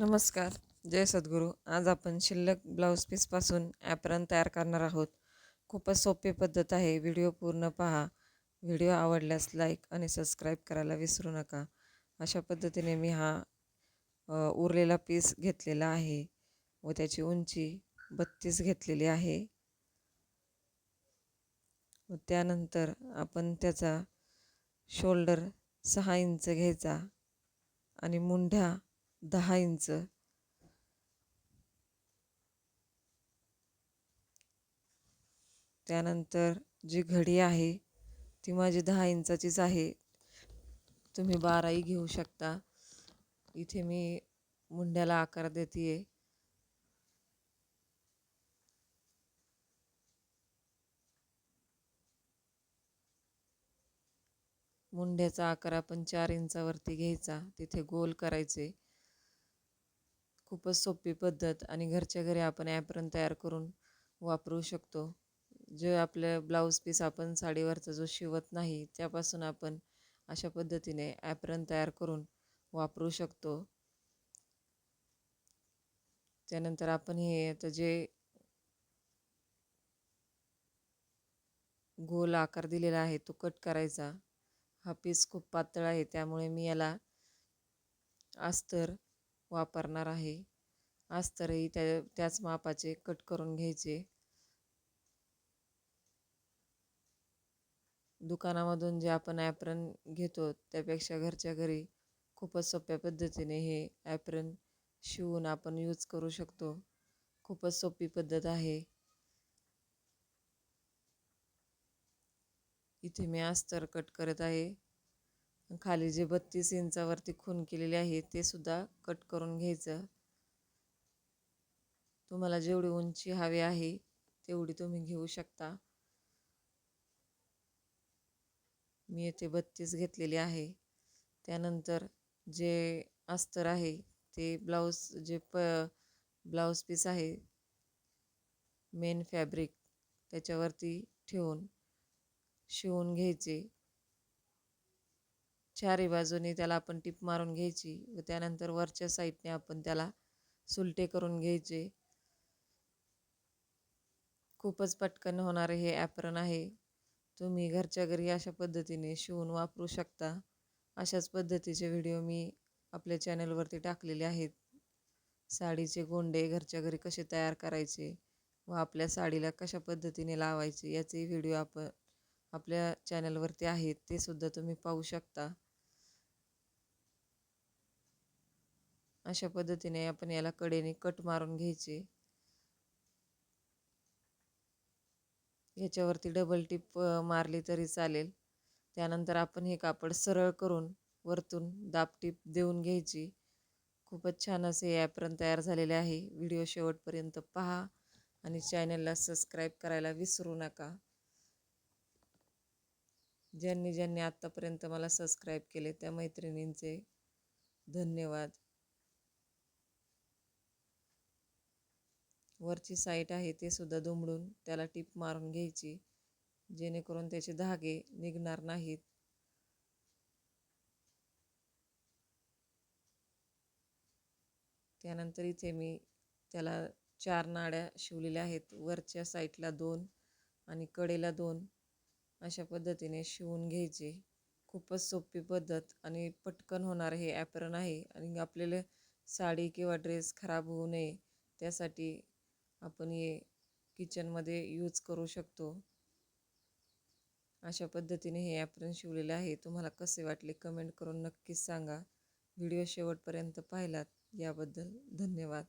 नमस्कार. जय सद्गुरू. आज आपण शिल्लक ब्लाऊज पीसपासून ॲप्रन तयार करणार आहोत. खूपच सोपी पद्धत आहे. व्हिडिओ पूर्ण पहा. व्हिडिओ आवडल्यास लाईक आणि सबस्क्राईब करायला विसरू नका. अशा पद्धतीने मी हा उरलेला पीस घेतलेला आहे व त्याची उंची बत्तीस घेतलेली आहे. व त्यानंतर आपण त्याचा शोल्डर सहा इंच घ्यायचा आणि मुंढ्या दहा इंच. त्यानंतर जी घडी आहे ती माझी दहा इंचाचीच आहे. तुम्ही बाराही घेऊ शकता. इथे मी मुंड्याला आकार देते आहे मुंड्याचा आकार आपण चार इंचावरती घ्यायचा. तिथे गोल करायचे. खूपच सोपी पद्धत आणि घरच्या घरी आपण ॲप्रन तयार करून वापरू शकतो. जे आपलं ब्लाऊज पीस आपण साडीवरचा जो शिवत नाही त्यापासून आपण अशा पद्धतीने ॲप्रन तयार करून वापरू शकतो. त्यानंतर आपण हे आता जे गोल आकार दिलेला आहे तो कट करायचा. हा पीस खूप पातळ आहे त्यामुळे मी याला अस्तर वापरणार आहे. अस्तरही त्या त्याच मापाचे कट करून घ्यायचे. दुकानामधून जे आपण ॲप्रन घेतो त्यापेक्षा घरच्या घरी खूपच सोप्या पद्धतीने हे ॲप्रन शिवून आपण यूज करू शकतो. खूपच सोपी पद्धत आहे. इथे मी अस्तर कट करत आहे. खाली जे बत्तीस इंचावरती खून केलेले आहे ते सुद्धा कट करून घ्यायचं. तुम्हाला जेवढी उंची हवी आहे तेवढी तुम्ही घेऊ शकता. मी येथे बत्तीस घेतलेली आहे. त्यानंतर जे अस्तर आहे ते ब्लाऊज जे प ब्लाऊज पीस आहे मेन फॅब्रिक त्याच्यावरती ठेवून शिवून घ्यायचे. चारी बाजूने त्याला आपण टिप मारून घ्यायची व त्यानंतर वरच्या साईडने आपण त्याला सुलटे करून घ्यायचे. खूपच पटकन होणारे हे ॲप्रन आहे. तुम्ही घरच्या घरी अशा पद्धतीने शिवून वापरू शकता. अशाच पद्धतीचे व्हिडिओ मी आपल्या चॅनलवरती टाकलेले आहेत. साडीचे गोंडे घरच्या घरी कसे तयार करायचे व आपल्या साडीला कशा पद्धतीने लावायचे याचे व्हिडिओ आपण आपल्या चॅनलवरती आहेत ते सुद्धा तुम्ही पाहू शकता. अशा पद्धतीने आपण याला कडेने कट मारून घ्यायचे. ह्याच्यावरती डबल टिप मारली तरी चालेल. त्यानंतर आपण हे कापड सरळ करून वरतून दाब टिप देऊन घ्यायची. खूपच छान असे ॲप्रन तयार झालेले आहे. व्हिडिओ शेवटपर्यंत पहा आणि चॅनलला सबस्क्राईब करायला विसरू नका. ज्यांनी ज्यांनी आत्तापर्यंत मला सबस्क्राईब केले त्या मैत्रिणींचे धन्यवाद. वरची साईट आहे ते सुद्धा दुमडून त्याला टीप मारून घ्यायची जेणेकरून त्याचे धागे निघणार नाहीत. त्यानंतर इथे मी त्याला चार नाड्या शिवलेल्या आहेत. वरच्या साईडला दोन आणि कडेला दोन अशा पद्धतीने शिवून घ्यायचे. खूपच सोपी पद्धत आणि पटकन होणार हे ॲप्रन आहे आणि आपल्याला साडी किंवा ड्रेस खराब होऊ नये त्यासाठी आपण हे किचनमध्ये यूज करू शकतो. अशा पद्धतीने हे ॲप्रन शिवलेलं आहे. तुम्हाला कसे वाटले कमेंट करून नक्कीच सांगा. व्हिडिओ शेवटपर्यंत पाहिलात. याबद्दल धन्यवाद.